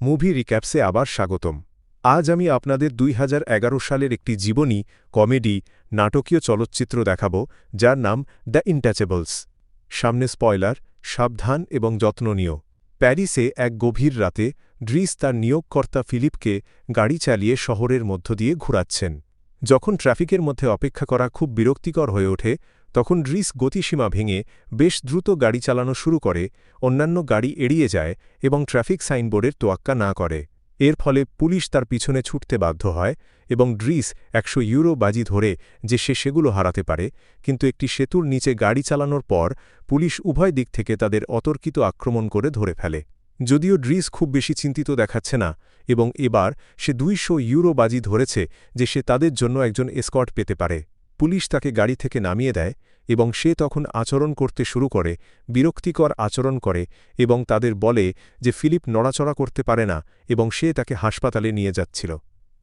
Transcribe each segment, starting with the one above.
Movie রিক্যাপসে আবার স্বাগতম। আজ আমি আপনাদের দুই হাজার এগারো সালের একটি জীবনী, কমেডি, নাটকীয় চলচ্চিত্র দেখাব, যার নাম দ্য ইনট্যাচেবলস সামনে স্পয়লার, সাবধান এবং যত্ননীয় প্যারিসে এক গভীর রাতে ড্রিস তার নিয়োগকর্তা ফিলিপকে গাড়ি চালিয়ে শহরের মধ্য দিয়ে ঘুরাচ্ছেন। যখন ট্রাফিকের মধ্যে অপেক্ষা করা খুব বিরক্তিকর হয়ে ওঠে তখন ড্রিস গতিসীমা ভেঙে বেশ দ্রুত গাড়ি চালানো শুরু করে, অন্যান্য গাড়ি এড়িয়ে যায় এবং ট্রাফিক সাইনবোর্ডের তোয়াক্কা না করে। এর ফলে পুলিশ তার পিছনে ছুটতে বাধ্য হয় এবং ড্রিস একশো ইউরো বাজি ধরে যে সে সেগুলো হারাতে পারে, কিন্তু একটি সেতুর নিচে গাড়ি চালানোর পর পুলিশ উভয় দিক থেকে তাদের অতর্কিত আক্রমণ করে ধরে ফেলে। যদিও ড্রিস খুব বেশি চিন্তিত দেখাচ্ছে না এবং এবার সে দুইশো ইউরো বাজি ধরেছে যে সে তাদের জন্য একজন এসকর্ট পেতে পারে। পুলিশ তাকে গাড়ি থেকে নামিয়ে দেয় এবং সে তখন আচরণ করতে শুরু করে, বিরক্তিকর আচরণ করে এবং তাদের বলে যে ফিলিপ নড়াচড়া করতে পারে না এবং সে তাকে হাসপাতালে নিয়ে যাচ্ছিল।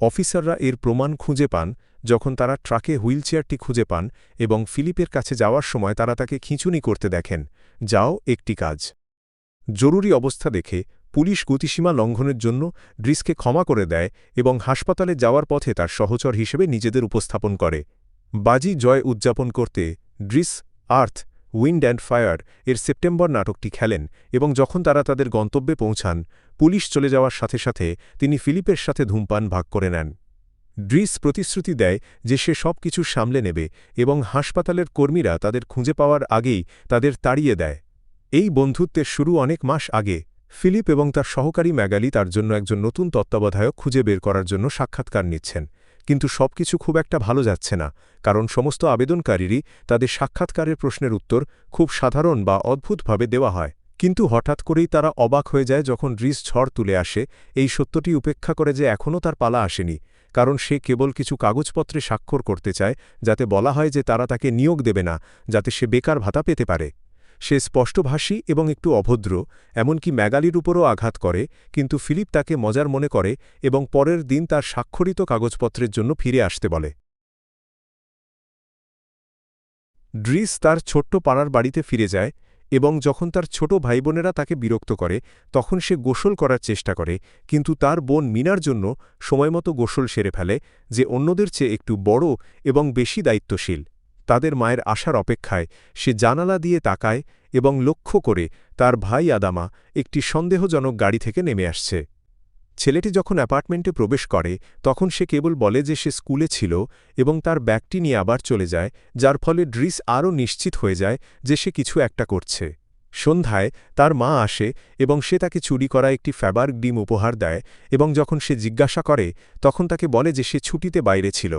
অফিসাররা এর প্রমাণ খুঁজে পান, যখন তারা ট্রাকে হুইলচেয়ারটি খুঁজে পান এবং ফিলিপের কাছে যাওয়ার সময় তারা তাকে খিঁচুনি করতে দেখেন, যাও, একটি কাজ। জরুরি অবস্থা দেখে পুলিশ গতিসীমা লঙ্ঘনের জন্য ড্রিসকে ক্ষমা করে দেয় এবং হাসপাতালে যাওয়ার পথে তার সহচর হিসেবে নিজেদের উপস্থাপন করে। বাজি জয় উদযাপন করতে ড্রিস, আর্থ, উইন্ড অ্যান্ড ফায়ার এর সেপ্টেম্বর নাটকটি খেলেন এবং যখন তারা তাদের গন্তব্যে পৌঁছান, পুলিশ চলে যাওয়ার সাথে সাথে তিনি ফিলিপের সাথে ধূমপান ভাগ করে নেন। ড্রিস প্রতিশ্রুতি দেয় যে সে সব কিছু সামলে নেবে এবং হাসপাতালের কর্মীরা তাদের খুঁজে পাওয়ার আগেই তাদের তাড়িয়ে দেয়। এই বন্ধুত্বের শুরু অনেক মাস আগে, ফিলিপ এবং তার সহকারী ম্যাগালি তার জন্য একজন নতুন তত্ত্বাবধায়ক খুঁজে বের করার জন্য সাক্ষাৎকার নিচ্ছেন। কিন্তু সবকিছু খুব একটা ভালো যাচ্ছে না, কারণ সমস্ত আবেদনকারীরই তাদের সাক্ষাৎকারের প্রশ্নের উত্তর খুব সাধারণ বা অদ্ভুতভাবে দেওয়া হয়। কিন্তু হঠাৎ করেই তারা অবাক হয়ে যায় যখন ড্রিস ঝড় তুলে আসে, এই সত্যটি উপেক্ষা করে যে এখনও তার পালা আসেনি, কারণ সে কেবল কিছু কাগজপত্রে স্বাক্ষর করতে চায়, যাতে বলা হয় যে তারা তাকে নিয়োগ দেবে না, যাতে সে বেকার ভাতা পেতে পারে। সে স্পষ্টভাষী এবং একটু অভদ্র, এমনকি ম্যাগালির উপরও আঘাত করে, কিন্তু ফিলিপ তাকে মজার মনে করে এবং পরের দিন তার স্বাক্ষরিত কাগজপত্রের জন্য ফিরে আসতে বলে। ড্রিস তার ছোট্ট পাড়ার বাড়িতে ফিরে যায় এবং যখন তার ছোট ভাইবোনেরা তাকে বিরক্ত করে, তখন সে গোসল করার চেষ্টা করে, কিন্তু তার বোন মিনার জন্য সময়মতো গোসল সেরে ফেলে, যে অন্যদের চেয়ে একটু বড় এবং বেশি দায়িত্বশীল। তাদের মায়ের আসার অপেক্ষায় সে জানালা দিয়ে তাকায় এবং লক্ষ্য করে তার ভাই আদামা একটি সন্দেহজনক গাড়ি থেকে নেমে আসছে। ছেলেটি যখন অ্যাপার্টমেন্টে প্রবেশ করে, তখন সে কেবল বলে যে সে স্কুলে ছিল এবং তার ব্যাগটি নিয়ে আবার চলে যায়, যার ফলে ড্রিস আরও নিশ্চিত হয়ে যায় যে সে কিছু একটা করছে। সন্ধ্যায় তার মা আসে এবং সে তাকে চুরি করা একটি ফ্যাবার ডিম উপহার দেয় এবং যখন সে জিজ্ঞাসা করে, তখন তাকে বলে যে সে ছুটিতে বাইরে ছিল।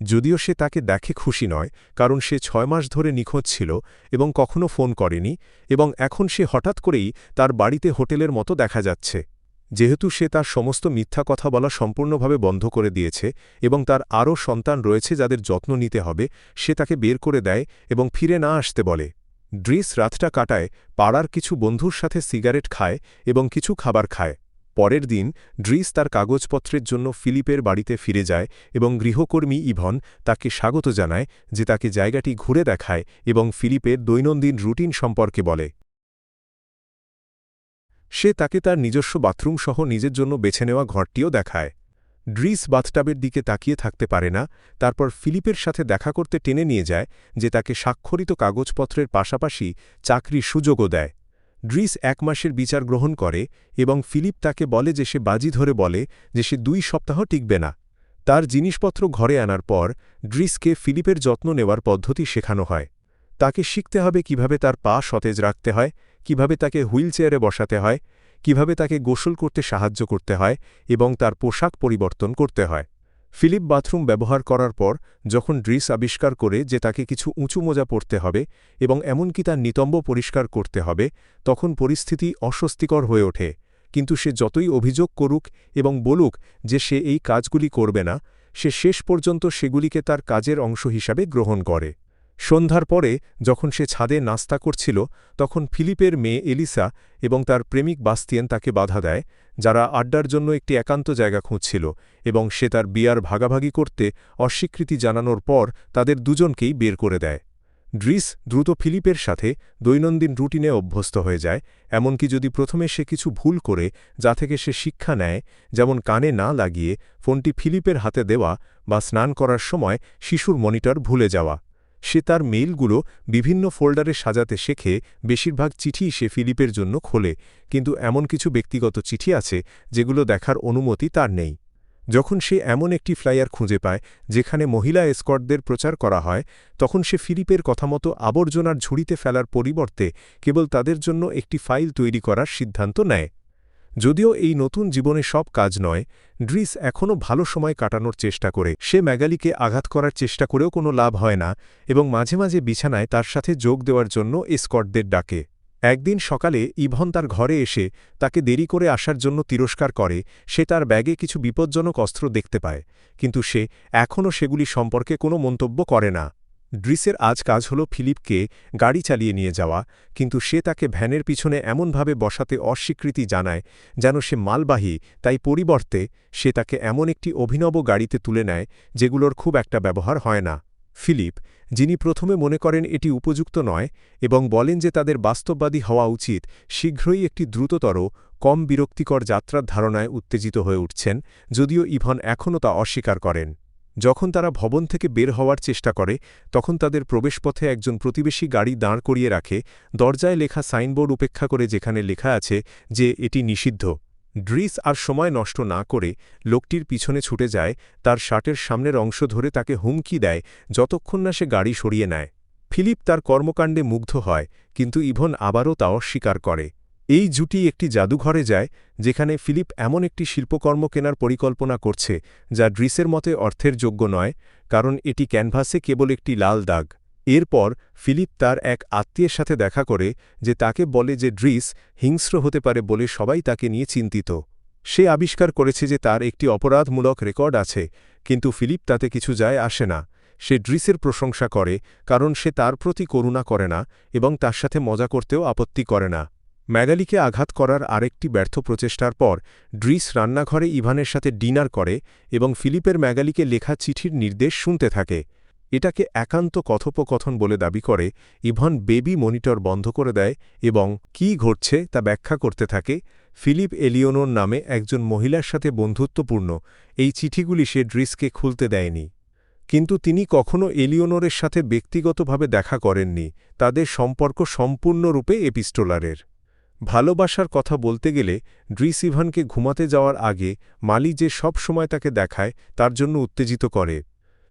যদিও সে তাকে দেখে খুশি নয়, কারণ সে ছয় মাস ধরে নিখোঁজ ছিল এবং কখনো ফোন করেনি, এবং এখন সে হঠাৎ করেই তার বাড়িতে হোটেলের মতো দেখা যাচ্ছে। যেহেতু সে তার সমস্ত মিথ্যা কথা বলা সম্পূর্ণভাবে বন্ধ করে দিয়েছে এবং তার আরও সন্তান রয়েছে যাদের যত্ন নিতে হবে, সে তাকে বের করে দেয় এবং ফিরে না আসতে বলে। ড্রিস রাতটা কাটায়, পাড়ার কিছু বন্ধুর সাথে সিগারেট খায় এবং কিছু খাবার খায়। পরের দিন ড্রিস তার কাগজপত্রের জন্য ফিলিপের বাড়িতে ফিরে যায় এবং গৃহকর্মী ইভন তাকে স্বাগত জানায় যে তাকে জায়গাটি ঘুরে দেখায় এবং ফিলিপের দৈনন্দিন রুটিন সম্পর্কে বলে। সে তাকে তার নিজস্ব বাথরুম সহ নিজের জন্য বেছে নেওয়া ঘরটিও দেখায়। ড্রিস বাথটাবের দিকে তাকিয়ে থাকতে পারে না, তারপর ফিলিপের সাথে দেখা করতে টেনে নিয়ে যায় যে তাকে স্বাক্ষরিত কাগজপত্রের পাশাপাশি চাকরির সুযোগও দেয়। ড্রিস এক মাসের বিচার গ্রহণ করে এবং ফিলিপ তাকে বলে যে সে বাজি ধরে বলে যে সে দুই সপ্তাহ টিকবে না। তার জিনিসপত্র ঘরে আনার পর ড্রিসকে ফিলিপের যত্ন নেওয়ার পদ্ধতি শেখানো হয়। তাকে শিখতে হবে কীভাবে তার পা সতেজ রাখতে হয়, কীভাবে তাকে হুইলচেয়ারে বসাতে হয়, কীভাবে তাকে গোসল করতে সাহায্য করতে হয় এবং তার পোশাক পরিবর্তন করতে হয়। ফিলিপ বাথরুম ব্যবহার করার পর, যখন ড্রিস আবিষ্কার করে যে তাকে কিছু উঁচু মোজা পড়তে হবে এবং এমনকি তার নিতম্ব পরিষ্কার করতে হবে, তখন পরিস্থিতি অস্বস্তিকর হয়ে ওঠে। কিন্তু সে যতই অভিযোগ করুক এবং বলুক যে সে এই কাজগুলি করবে না, সে শেষ পর্যন্ত সেগুলিকে তার কাজের অংশ হিসাবে গ্রহণ করে। সন্ধ্যার পরে যখন সে ছাদে নাস্তা করছিল, তখন ফিলিপের মেয়ে এলিসা এবং তার প্রেমিক বাস্তিয়েন তাকে বাধা দেয়, যারা আড্ডার জন্য একটি একান্ত জায়গা খুঁজছিল এবং সে তার বিয়ার ভাগাভাগি করতে অস্বীকৃতি জানানোর পর তাদের দুজনকেই বের করে দেয়। ড্রিস দ্রুত ফিলিপের সাথে দৈনন্দিন রুটিনে অভ্যস্ত হয়ে যায়, এমনকি যদি প্রথমে সে কিছু ভুল করে যা থেকে সে শিক্ষা নেয়, যেমন কানে না লাগিয়ে ফোনটি ফিলিপের হাতে দেওয়া বা স্নান করার সময় শিশুর মনিটর ভুলে যাওয়া। সে তার মেইলগুলো বিভিন্ন ফোল্ডারে সাজাতে শেখে, বেশিরভাগ চিঠি সে ফিলিপের জন্য খোলে, কিন্তু এমন কিছু ব্যক্তিগত চিঠি আছে যেগুলো দেখার অনুমতি তার নেই। যখন সে এমন একটি ফ্লাইয়ার খুঁজে পায়, যেখানে মহিলা এসকর্টদের প্রচার করা হয়, তখন সে ফিলিপের কথামতো আবর্জনার ঝুড়িতে ফেলার পরিবর্তে কেবল তাদের জন্য একটি ফাইল তৈরি করার সিদ্ধান্ত নেয়। যদিও এই নতুন জীবনে সব কাজ নয় ড্রিস এখনও ভালো সময় কাটানোর চেষ্টা করে। সে ম্যাগালিকে আঘাত করার চেষ্টা করেও কোনো লাভ হয় না এবং মাঝে মাঝে বিছানায় তার সাথে যোগ দেওয়ার জন্য এসকর্টদের ডাকে। একদিন সকালে ইভন তার ঘরে এসে তাকে দেরি করে আসার জন্য তিরস্কার করে, সে তার ব্যাগে কিছু বিপজ্জনক অস্ত্র দেখতে পায়, কিন্তু সে এখনও সেগুলি সম্পর্কে কোনো মন্তব্য করে না। ড্রিসের আজ কাজ হল ফিলিপকে গাড়ি চালিয়ে নিয়ে যাওয়া, কিন্তু সে তাকে ভ্যানের পিছনে এমনভাবে বসাতে অস্বীকৃতি জানায় যেন সে মালবাহী, তাই পরিবর্তে সে তাকে এমন একটি অভিনব গাড়িতে তুলে নেয় যেগুলোর খুব একটা ব্যবহার হয় না। ফিলিপ, যিনি প্রথমে মনে করেন এটি উপযুক্ত নয় এবং বলেন যে তাদের বাস্তববাদী হওয়া উচিত, শীঘ্রই একটি দ্রুততর, কম বিরক্তিকর যাত্রার ধারণায় উত্তেজিত হয়ে উঠছেন, যদিও ইভন এখনও তা অস্বীকার করেন। যখন তারা ভবন থেকে বের হওয়ার চেষ্টা করে, তখন তাদের প্রবেশপথে একজন প্রতিবেশী গাড়ি দাঁড় করিয়ে রাখে। দরজায় লেখা সাইনবোর্ড উপেক্ষা করে যেখানে লেখা আছে যে, এটি নিষিদ্ধ। ড্রিস আর সময় নষ্ট না করে লোকটির পিছনে ছুটে যায়, তার শার্টের সামনের অংশ ধরে তাকে হুমকি দেয়, যতক্ষণ না সে গাড়ি সরিয়ে নেয়। ফিলিপ তার কর্মকাণ্ডে মুগ্ধ হয়, কিন্তু ইভন আবারও তা অস্বীকার করে। এই জুটি একটি জাদুঘরে যায়, যেখানে ফিলিপ এমন একটি শিল্পকর্ম কেনার পরিকল্পনা করছে, যা ড্রিসের মতে অর্থের যোগ্য নয়, কারণ এটি ক্যানভাসে কেবল একটি লাল দাগ। এরপর ফিলিপ তার এক আত্মীয়ের সাথে দেখা করে যে তাকে বলে যে ড্রিস হিংস্র হতে পারে বলে সবাই তাকে নিয়ে চিন্তিত। সে আবিষ্কার করেছে যে তার একটি অপরাধমূলক রেকর্ড আছে, কিন্তু ফিলিপ তাতে কিছু যায় আসে না। সে ড্রিসের প্রশংসা করে, কারণ সে তার প্রতি করুণা করে না এবং তার সাথে মজা করতেও আপত্তি করে না। ম্যাগালিকে আঘাত করার আরেকটি ব্যর্থ প্রচেষ্টার পর ড্রিস রান্নাঘরে ইভানের সাথে ডিনার করে এবং ফিলিপের ম্যাগালিকে লেখা চিঠির নির্দেশ শুনতে থাকে। এটাকে একান্ত কথোপকথন বলে দাবি করে, ইভন বেবি মনিটর বন্ধ করে দেয় এবং কি ঘটছে তা ব্যাখ্যা করতে থাকে। ফিলিপ এলিওনোর নামে একজন মহিলার সাথে বন্ধুত্বপূর্ণ, এই চিঠিগুলি সে ড্রিসকে খুলতে দেয়নি। কিন্তু তিনি কখনও এলিওনোরের সাথে ব্যক্তিগতভাবে দেখা করেননি, তাদের সম্পর্ক সম্পূর্ণরূপে এপিস্টোলারের। ভালোবাসার কথা বলতে গেলে ড্রিস ইভানকে ঘুমাতে যাওয়ার আগে মালি যে সব সময় তাকে দেখায়, তার জন্য উত্তেজিত করে।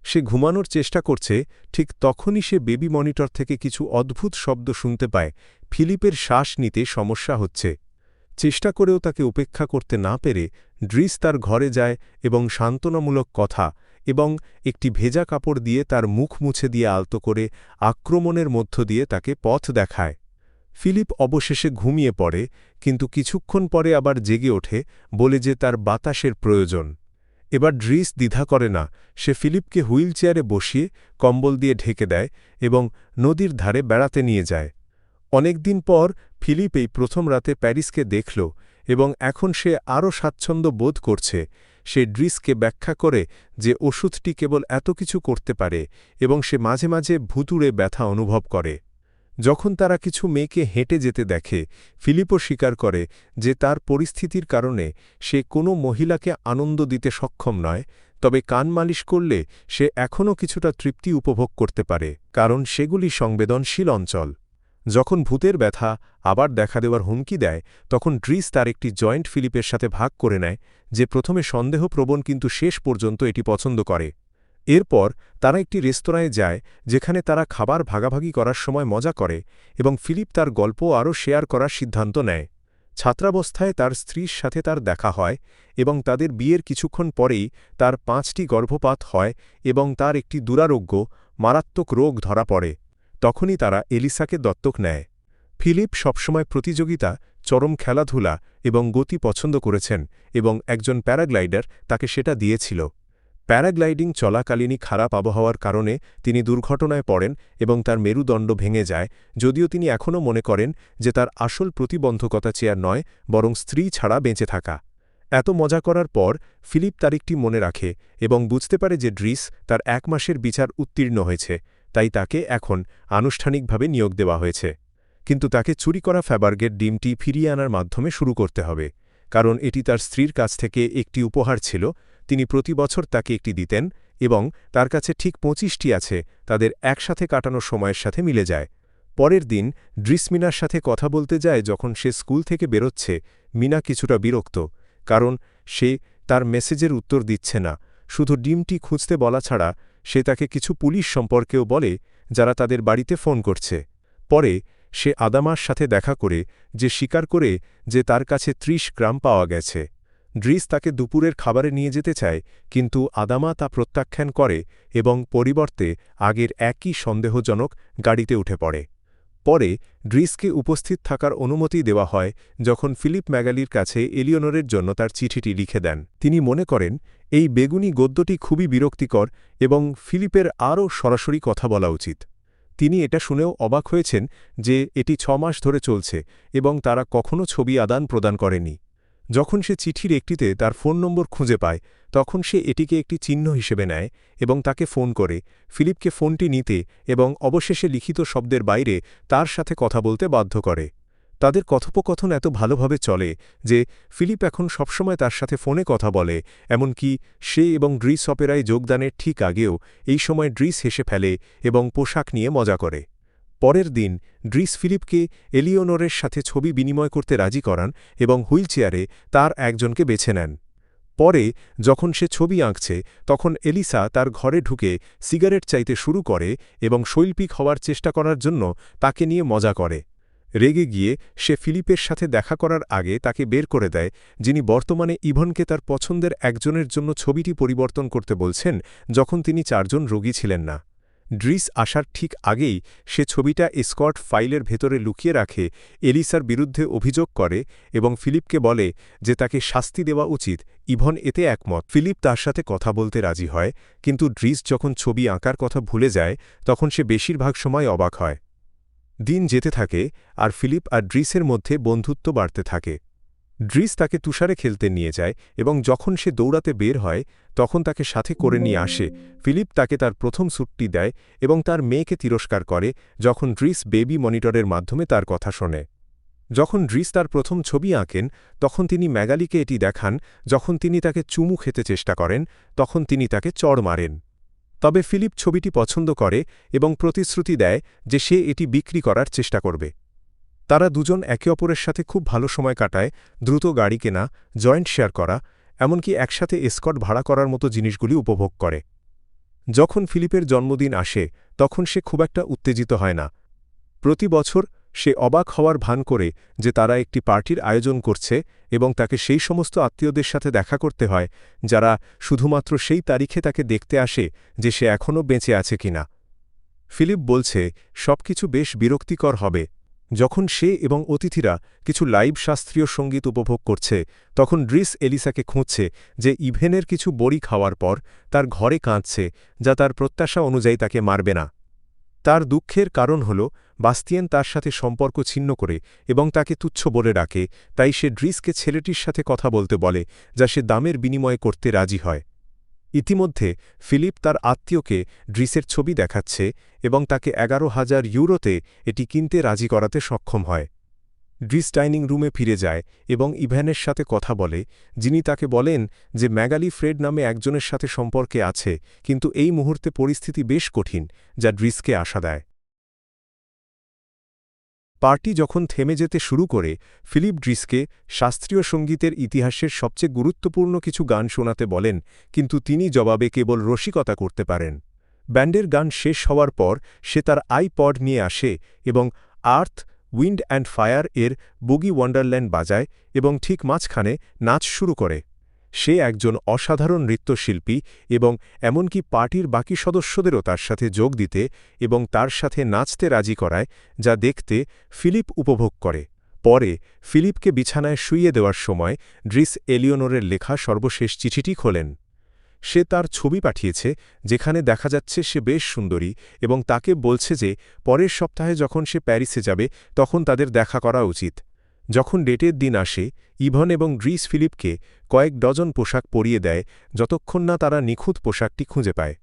সে ঘুমানোর চেষ্টা করছে, ঠিক তখনই সে বেবি মনিটর থেকে কিছু অদ্ভুত শব্দ শুনতে পায়, ফিলিপের শ্বাস নিতে সমস্যা হচ্ছে। চেষ্টা করেও তাকে উপেক্ষা করতে না পেরে ড্রিস তার ঘরে যায় এবং সান্ত্বনামূলক কথা এবং একটি ভেজা কাপড় দিয়ে তার মুখ মুছে দিয়ে আলতো করে আক্রমণের মধ্য দিয়ে তাকে পথ দেখায়। ফিলিপ অবশেষে ঘুমিয়ে পড়ে, কিন্তু কিছুক্ষণ পরে আবার জেগে ওঠে, বলে যে তার বাতাসের প্রয়োজন। এবার ড্রিস দ্বিধা করে না, সে ফিলিপকে হুইল চেয়ারে বসিয়ে কম্বল দিয়ে ঢেকে দেয় এবং নদীর ধারে বেড়াতে নিয়ে যায়। অনেকদিন পর ফিলিপ এই প্রথম রাতে প্যারিসকে দেখল এবং এখন সে আরও স্বাচ্ছন্দ্য বোধ করছে। সে ড্রিসকে ব্যাখ্যা করে যে ওষুধটি কেবল এত কিছু করতে পারে এবং সে মাঝে মাঝে ভুতুড়ে ব্যথা অনুভব করে। যখন তারা কিছু মেয়েকে হেঁটে যেতে দেখে, ফিলিপও স্বীকার করে যে তার পরিস্থিতির কারণে সে কোনো মহিলাকে আনন্দ দিতে সক্ষম নয়, তবে কান মালিশ করলে সে এখনও কিছুটা তৃপ্তি উপভোগ করতে পারে, কারণ সেগুলি সংবেদনশীল অঞ্চল। যখন ভূতের ব্যথা আবার দেখা দেওয়ার হুমকি দেয়, তখন ড্রিস তার একটি জয়েন্ট ফিলিপের সাথে ভাগ করে নেয়, যে প্রথমে সন্দেহপ্রবণ কিন্তু শেষ পর্যন্ত এটি পছন্দ করে। এরপর তারা একটি রেস্তোরাঁয় যায়, যেখানে তারা খাবার ভাগাভাগি করার সময় মজা করে এবং ফিলিপ তার গল্প আরও শেয়ার করার সিদ্ধান্ত নেয়। ছাত্রাবস্থায় তার স্ত্রীর সাথে তার দেখা হয় এবং তাদের বিয়ের কিছুক্ষণ পরেই তার পাঁচটি গর্ভপাত হয় এবং তার একটি দুরারোগ্য, মারাত্মক রোগ ধরা পড়ে। তখনই তারা এলিসাকে দত্তক নেয়। ফিলিপ সবসময় প্রতিযোগিতা, চরম খেলাধুলা এবং গতি পছন্দ করেছেন এবং একজন প্যারাগ্লাইডার তাকে সেটা দিয়েছিল। প্যারাগ্লাইডিং চলাকালীনই খারাপ আবহাওয়ার কারণে তিনি দুর্ঘটনায় পড়েন এবং তার মেরুদণ্ড ভেঙে যায়, যদিও তিনি এখনও মনে করেন যে তার আসল প্রতিবন্ধকতা চেয়ার নয়, বরং স্ত্রী ছাড়া বেঁচে থাকা। এত মজা করার পর ফিলিপ তারিখটি মনে রাখে এবং বুঝতে পারে যে ড্রিস তার এক মাসের বিচার উত্তীর্ণ হয়েছে, তাই তাকে এখন আনুষ্ঠানিকভাবে নিয়োগ দেওয়া হয়েছে। কিন্তু তাকে চুরি করা ফ্যাবার্গের ডিমটি ফিরিয়ে আনার মাধ্যমে শুরু করতে হবে, কারণ এটি তার স্ত্রীর কাছ থেকে একটি উপহার ছিল তিনি প্রতি বছর তাকে একটি দিতেন এবং তার কাছে ঠিক পঁচিশটি আছে, তাদের একসাথে কাটানো সময়ের সাথে মিলে যায়। পরের দিন ড্রিসমিনার সাথে কথা বলতে যায় যখন সে স্কুল থেকে বেরোচ্ছে, মিনা কিছুটা বিরক্ত, কারণ সে তার মেসেজের উত্তর দিচ্ছে না। শুধু ডিমটি খুঁজতে বলা ছাড়া সে তাকে কিছু পুলিশ সম্পর্কেও বলে যারা তাদের বাড়িতে ফোন করছে। পরে সে আদামার সাথে দেখা করে যে স্বীকার করে যে তার কাছে ৩০ গ্রাম পাওয়া গেছে। ড্রিস তাকে দুপুরের খাবারে নিয়ে যেতে চায়, কিন্তু আদামা তা প্রত্যাখ্যান করে এবং পরিবর্তে আগের একই সন্দেহজনক গাড়িতে উঠে পড়ে। পরে ড্রিসকে উপস্থিত থাকার অনুমতি দেওয়া হয় যখন ফিলিপ ম্যাগালির কাছে এলিয়নরের জন্য তার চিঠিটি লিখে দেন। তিনি মনে করেন, এই বেগুনি গদ্যটি খুবই বিরক্তিকর এবং ফিলিপের আরও সরাসরি কথা বলা উচিত। তিনি এটা শুনেও অবাক হয়েছেন যে এটি ছ মাস ধরে চলছে এবং তারা কখনও ছবি আদান প্রদান করেনি। যখন সে চিঠির একটিতে তার ফোন নম্বর খুঁজে পায়, তখন সে এটিকে একটি চিহ্ন হিসেবে নেয় এবং তাকে ফোন করে, ফিলিপকে ফোনটি নিতে এবং অবশেষে লিখিত শব্দের বাইরে তার সাথে কথা বলতে বাধ্য করে। তাদের কথোপকথন এত ভালোভাবে চলে যে ফিলিপ এখন সবসময় তার সাথে ফোনে কথা বলে, এমনকি সে এবং ড্রিস অপেরায় যোগদানের ঠিক আগেও এই সময় ড্রিস হেসে ফেলে এবং পোশাক নিয়ে মজা করে। পরের দিন ড্রিস ফিলিপকে এলিওনোরের সাথে ছবি বিনিময় করতে রাজি করান এবং হুইলচেয়ারে তার একজনকে বেছে নেন। পরে, যখন সে ছবি আঁকছে, তখন এলিসা তার ঘরে ঢুকে সিগারেট চাইতে শুরু করে এবং শৈল্পিক হওয়ার চেষ্টা করার জন্য তাকে নিয়ে মজা করে। রেগে গিয়ে সে ফিলিপের সাথে দেখা করার আগে তাকে বের করে দেয়, যিনি বর্তমানে ইভনকে তার পছন্দের একজনের জন্য ছবিটি পরিবর্তন করতে বলছেন, যখন তিনি চারজন রোগী ছিলেন না। ড্রিস আসার ঠিক আগেই সে ছবিটা স্কট ফাইলের ভেতরে লুকিয়ে রাখে, এলিসার বিরুদ্ধে অভিযোগ করে এবং ফিলিপকে বলে যে তাকে শাস্তি দেওয়া উচিত, ইভন এতে একমত। ফিলিপ তার সাথে কথা বলতে রাজি হয়, কিন্তু ড্রিস যখন ছবি আঁকার কথা ভুলে যায়, তখন সে বেশিরভাগ সময় অবাক হয়। দিন যেতে থাকে, আর ফিলিপ আর ড্রিসের মধ্যে বন্ধুত্ব বাড়তে থাকে। ড্রিস তাকে তুষারে খেলতে নিয়ে যায় এবং যখন সে দৌড়াতে বের হয়, তখন তাকে সাথে করে নিয়ে আসে। ফিলিপ তাকে তার প্রথম স্যুটটি দেয় এবং তার মেয়েকে তিরস্কার করে যখন ড্রিস বেবি মনিটরের মাধ্যমে তার কথা শোনে। যখন ড্রিস তার প্রথম ছবি আঁকেন, তখন তিনি ম্যাগালিকে এটি দেখান, যখন তিনি তাকে চুমু খেতে চেষ্টা করেন, তখন তিনি তাকে চড় মারেন। তবে ফিলিপ ছবিটি পছন্দ করে এবং প্রতিশ্রুতি দেয় যে সে এটি বিক্রি করার চেষ্টা করবে। তারা দুজন একে অপরের সাথে খুব ভালো সময় কাটায়, দ্রুত গাড়ি কেনা, জয়েন্ট শেয়ার করা, এমনকি একসাথে এসকট ভাড়া করার মতো জিনিসগুলি উপভোগ করে। যখন ফিলিপের জন্মদিন আসে, তখন সে খুব একটা উত্তেজিত হয় না। প্রতি বছর সে অবাক হওয়ার ভান করে যে তারা একটি পার্টির আয়োজন করছে এবং তাকে সেই সমস্ত আত্মীয়দের সাথে দেখা করতে হয়, যারা শুধুমাত্র সেই তারিখে তাকে দেখতে আসে যে সে এখনও বেঁচে আছে কিনা। ফিলিপ বলছে, সবকিছু বেশ বিরক্তিকর হবে। যখন সে এবং অতিথিরা কিছু লাইভ শাস্ত্রীয় সংগীত উপভোগ করছে, তখন ড্রিস এলিসাকে খুঁজছে যে ইভেনের কিছু বড়ি খাওয়ার পর তার ঘরে কাঁদছে যা তার প্রত্যাশা অনুযায়ী তাকে মারবে না। তার দুঃখের কারণ হল, বাস্তিয়ান তার সাথে সম্পর্ক ছিন্ন করে এবং তাকে তুচ্ছ বলে ডাকে, তাই সে ড্রিসকে ছেলেটির সাথে কথা বলতে বলে, যা সে দামের বিনিময়ে করতে রাজি হয়। ইতিমধ্যে, ফিলিপ তার আত্মীয়কে ড্রিসের ছবি দেখাচ্ছে এবং তাকে এগারো হাজার ইউরোতে এটি কিনতে রাজি করাতে সক্ষম হয়। ড্রিস ডাইনিং রুমে ফিরে যায় এবং ইভ্যানের সাথে কথা বলে, যিনি তাকে বলেন যে ম্যাগালি ফ্রেড নামে একজনের সাথে সম্পর্কে আছে, কিন্তু এই মুহূর্তে পরিস্থিতি বেশ কঠিন, যা ড্রিসকে আশা দেয়। পার্টি যখন থেমে যেতে শুরু করে, ফিলিপ ড্রিসকে শাস্ত্রীয় সঙ্গীতের ইতিহাসের সবচেয়ে গুরুত্বপূর্ণ কিছু গান শোনাতে বলেন, কিন্তু তিনি জবাবে কেবল রসিকতা করতে পারেন। ব্যান্ডের গান শেষ হওয়ার পর সে তার আইপড নিয়ে আসে এবং আর্থ, উইন্ড অ্যান্ড ফায়ার এর বুগি ওয়ান্ডারল্যান্ড বাজায় এবং ঠিক মাঝখানে নাচ শুরু করে। সে একজন অসাধারণ নৃত্যশিল্পী এবং এমনকি পার্টির বাকি সদস্যদেরও তার সাথে যোগ দিতে এবং তার সাথে নাচতে রাজি করায়, যা দেখতে ফিলিপ উপভোগ করে। পরে ফিলিপকে বিছানায় শুইয়ে দেওয়ার সময় ড্রিস এলিওনোরের লেখা সর্বশেষ চিঠিটি খোলেন। সে তার ছবি পাঠিয়েছে, যেখানে দেখা যাচ্ছে সে বেশ সুন্দরী এবং তাকে বলছে যে, পরের সপ্তাহে যখন সে প্যারিসে যাবে, তখন তাদের দেখা করা উচিত। যখন ডেটের দিন আসে, ইভন এবং গ্রিস ফিলিপকে কয়েক ডজন পোশাক পরিয়ে দেয় যতক্ষণ না তারা নিখুঁত পোশাকটি খুঁজে পায়।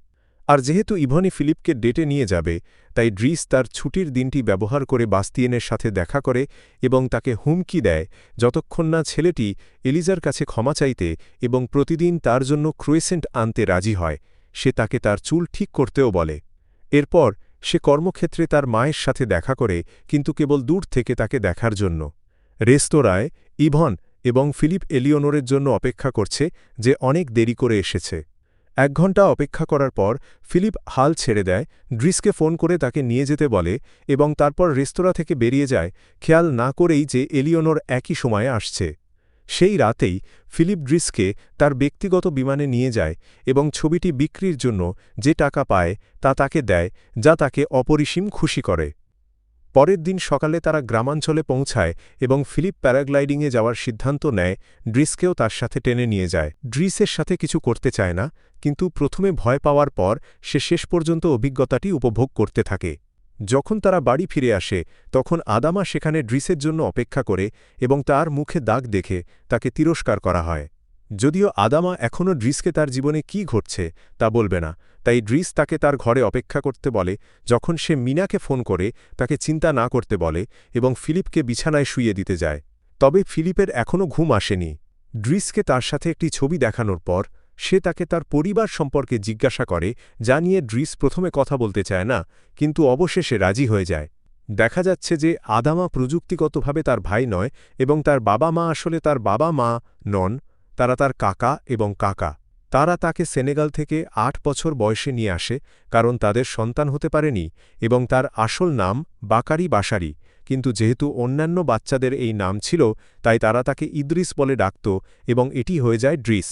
আর যেহেতু ইভনি ফিলিপকে ডেটে নিয়ে যাবে, তাই ড্রিস তার ছুটির দিনটি ব্যবহার করে বাস্তিয়েনের সাথে দেখা করে এবং তাকে হুমকি দেয় যতক্ষণ না ছেলেটি এলিজার কাছে ক্ষমা চাইতে এবং প্রতিদিন তার জন্য ক্রোয়েসেন্ট আনতে রাজি হয়, সে তাকে তার চুল ঠিক করতেও বলে। এরপর সে কর্মক্ষেত্রে তার মায়ের সাথে দেখা করে, কিন্তু কেবল দূর থেকে তাকে দেখার জন্য। রেস্তোরাঁয় ইভন এবং ফিলিপ এলিওনোরের জন্য অপেক্ষা করছে যে অনেক দেরি করে এসেছে। এক ঘণ্টা অপেক্ষা করার পর ফিলিপ হাল ছেড়ে দেয় ড্রিসকে ফোন করে তাকে নিয়ে যেতে বলে এবং তারপর রেস্তোরাঁ থেকে বেরিয়ে যায়, খেয়াল না করেই যে এলিওনোর একই সময়ে আসছে। সেই রাতেই ফিলিপ ড্রিসকে তার ব্যক্তিগত বিমানে নিয়ে যায় এবং ছবিটি বিক্রির জন্য যে টাকা পায় তা তাকে দেয়, যা তাকে অপরিসীম খুশি করে। পরের দিন সকালে তারা গ্রামাঞ্চলে পৌঁছায় এবং ফিলিপ প্যারাগ্লাইডিংয়ে যাওয়ার সিদ্ধান্ত নেয়, ড্রিসকেও তার সাথে টেনে নিয়ে যায়। ড্রিসের সাথে কিছু করতে চায় না, কিন্তু প্রথমে ভয় পাওয়ার পর সে শেষ পর্যন্ত অভিজ্ঞতাটি উপভোগ করতে থাকে। যখন তারা বাড়ি ফিরে আসে, তখন আদামা সেখানে ড্রিসের জন্য অপেক্ষা করে এবং তার মুখে দাগ দেখে তাকে তিরস্কার করা হয়। যদিও আদামা এখনও ড্রিসকে তার জীবনে কি ঘটছে তা বলবে না তাই ড্রিস তাকে তার ঘরে অপেক্ষা করতে বলে, যখন সে মিনাকে ফোন করে, তাকে চিন্তা না করতে বলে এবং ফিলিপকে বিছানায় শুইয়ে দিতে যায়। তবে ফিলিপের এখনও ঘুম আসেনি। ড্রিসকে তার সাথে একটি ছবি দেখানোর পর, সে তাকে তার পরিবার সম্পর্কে জিজ্ঞাসা করে, যা নিয়ে ড্রিস প্রথমে কথা বলতে চায় না, কিন্তু অবশেষে রাজি হয়ে যায়। দেখা যাচ্ছে যে আদামা প্রযুক্তিগতভাবে তার ভাই নয় এবং তার বাবা মা আসলে তার বাবা মা নন, তারা তার কাকা এবং কাকা। তারা তাকে সেনেগাল থেকে আট বছর বয়সে নিয়ে আসে, কারণ তাদের সন্তান হতে পারেনি এবং তার আসল নাম বাকারি বাসারি কিন্তু যেহেতু অন্যান্য বাচ্চাদের এই নাম ছিল, তাই তারা তাকে ইদ্রিস বলে ডাকত এবং এটি হয়ে যায় ড্রিস।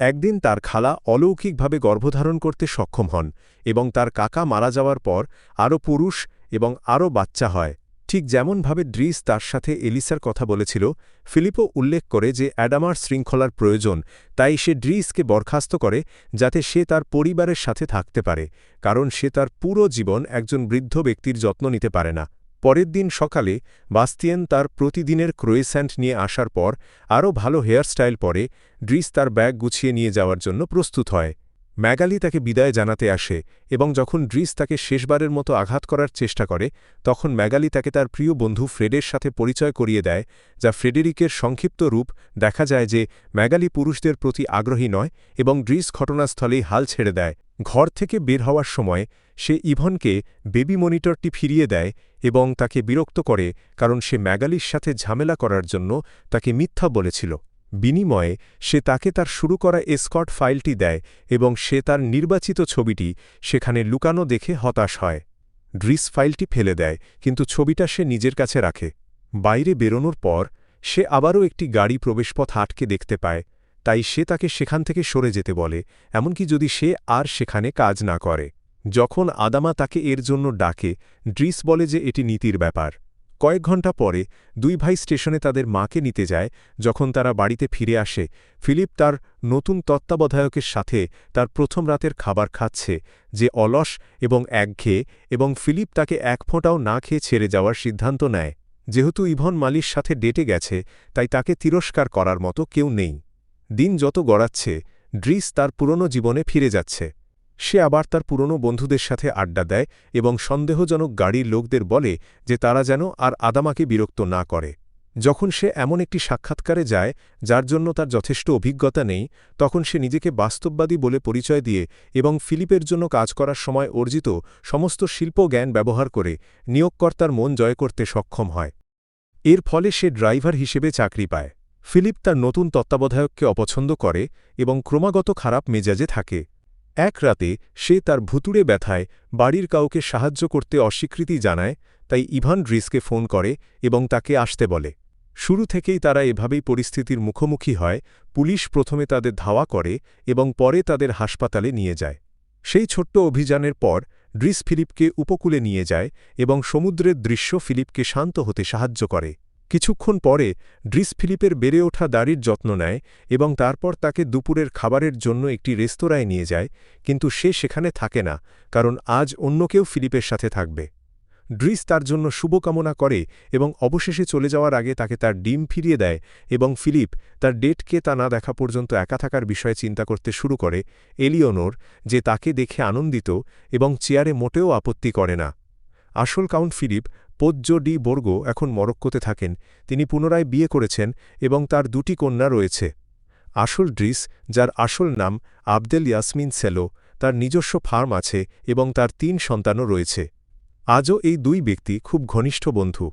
একদিন তার খালা অলৌকিকভাবে গর্ভধারণ করতে সক্ষম হন এবং তার কাকা মারা যাওয়ার পর আরও পুরুষ এবং আরও বাচ্চা হয়। ঠিক যেমনভাবে ড্রিস তার সাথে এলিসার কথা বলেছিল, ফিলিপো উল্লেখ করে যে অ্যাডামার শৃঙ্খলার প্রয়োজন, তাই সে ড্রিসকে বরখাস্ত করে যাতে সে তার পরিবারের সাথে থাকতে পারে, কারণ সে তার পুরো জীবন একজন বৃদ্ধ ব্যক্তির যত্ন নিতে পারে না। পরের দিন সকালে বাস্তিয়েন তার প্রতিদিনের ক্রোয়েস্যান্ট নিয়ে আসার পর আরও ভালো হেয়ারস্টাইল পরে ড্রিস তার ব্যাগ গুছিয়ে নিয়ে যাওয়ার জন্য প্রস্তুত হয়। ম্যাগালি তাকে বিদায় জানাতে আসে এবং যখন ড্রিস তাকে শেষবারের মতো আঘাত করার চেষ্টা করে, তখন ম্যাগালি তাকে তার প্রিয় বন্ধু ফ্রেডের সাথে পরিচয় করিয়ে দেয়, যা ফ্রেডেরিকের সংক্ষিপ্ত রূপ দেখা যায় যে ম্যাগালি পুরুষদের প্রতি আগ্রহী নয় এবং ড্রিস ঘটনাস্থলেই হাল ছেড়ে দেয়। ঘর থেকে বের হওয়ার সময় সে ইভনকে বেবি মনিটরটি ফিরিয়ে দেয় এবং তাকে বিরক্ত করে কারণ সে ম্যাগালির সাথে ঝামেলা করার জন্য তাকে মিথ্যা বলেছিল। বিনিময়ে সে তাকে তার শুরু করা এসকট ফাইলটি দেয় এবং সে তার নির্বাচিত ছবিটি সেখানে লুকানো দেখে হতাশ হয়। ড্রিস ফাইলটি ফেলে দেয়, কিন্তু ছবিটা সে নিজের কাছে রাখে। বাইরে বেরোনোর পর, সে আবারও একটি গাড়ি প্রবেশপথ আটকে দেখতে পায়, তাই সে তাকে সেখান থেকে সরে যেতে বলে, এমনকি যদি সে আর সেখানে কাজ না করে। যখন আদামা তাকে এর জন্য ডাকে, ড্রিস বলে যে এটি নীতির ব্যাপার। কয়েক ঘণ্টা পরে দুই ভাই স্টেশনে তাদের মাকে নিতে যায়, যখন তারা বাড়িতে ফিরে আসে। ফিলিপ তার নতুন তত্ত্বাবধায়কের সাথে তার প্রথম রাতের খাবার খাচ্ছে, যে অলস এবং একঘেয়ে, এবং ফিলিপ তাকে এক ফোঁটাও না খেয়ে ছেড়ে যাওয়ার সিদ্ধান্ত নেয়। যেহেতু ইভন মালির সাথে ডেটে গেছে, তাই তাকে তিরস্কার করার মতো কেউ নেই। দিন যত গড়াচ্ছে, ড্রিস তার পুরনো জীবনে ফিরে যাচ্ছে। সে আবার তার পুরনো বন্ধুদের সাথে আড্ডা দেয় এবং সন্দেহজনক গাড়ির লোকদের বলে যে তারা যেন আর আদামাকে বিরক্ত না করে। যখন সে এমন একটি সাক্ষাৎকারে যায়, যার জন্য তার যথেষ্ট অভিজ্ঞতা নেই, তখন সে নিজেকে বাস্তববাদী বলে পরিচয় দিয়ে এবং ফিলিপের জন্য কাজ করার সময় অর্জিত সমস্ত শিল্প জ্ঞান ব্যবহার করে নিয়োগকর্তার মন জয় করতে সক্ষম হয়। এর ফলে সে ড্রাইভার হিসেবে চাকরি পায়। ফিলিপ তার নতুন তত্ত্বাবধায়ককে অপছন্দ করে এবং ক্রমাগত খারাপ মেজাজে থাকে। এক রাতে সে তার ভুতুড়ে ব্যথায় বাড়ির কাউকে সাহায্য করতে অস্বীকৃতি জানায়, তাই ইভান ড্রিসকে ফোন করে এবং তাকে আসতে বলে। শুরু থেকেই তারা এভাবেই পরিস্থিতির মুখোমুখি হয়, পুলিশ প্রথমে তাদের ধাওয়া করে এবং পরে তাদের হাসপাতালে নিয়ে যায়। সেই ছোট্ট অভিযানের পর ড্রিস ফিলিপকে উপকূলে নিয়ে যায় এবং সমুদ্রের দৃশ্য ফিলিপকে শান্ত হতে সাহায্য করে। কিছুক্ষণ পরে ড্রিস ফিলিপের বেড়ে ওঠা দাড়ির যত্ন নেয় এবং তারপর তাকে দুপুরের খাবারের জন্য একটি রেস্তোরাঁয় নিয়ে যায়, কিন্তু সে সেখানে থাকে না, কারণ আজ অন্য কেউ ফিলিপের সাথে থাকবে। ড্রিস তার জন্য শুভকামনা করে এবং অবশেষে চলে যাওয়ার আগে তাকে তার ডিম ফিরিয়ে দেয় এবং ফিলিপ তার ডেটকে তা না দেখা পর্যন্ত একা থাকার বিষয়ে চিন্তা করতে শুরু করে, এলিওনোর, যে তাকে দেখে আনন্দিত এবং চেয়ারে মোটেও আপত্তি করে না। আসল কাউন্ট ফিলিপ পোজ্য ডি বর্গ এখন মরক্কোতে থাকেন। তিনি পুনরায় বিয়ে করেছেন এবং তার দুটি কন্যা রয়েছে। আসল ড্রিস, যার আসল নাম আবদেল ইয়াসমিন সেলো, তার নিজস্ব ফার্ম আছে এবং তার তিন সন্তানও রয়েছে। আজও এই দুই ব্যক্তি খুব ঘনিষ্ঠ বন্ধু।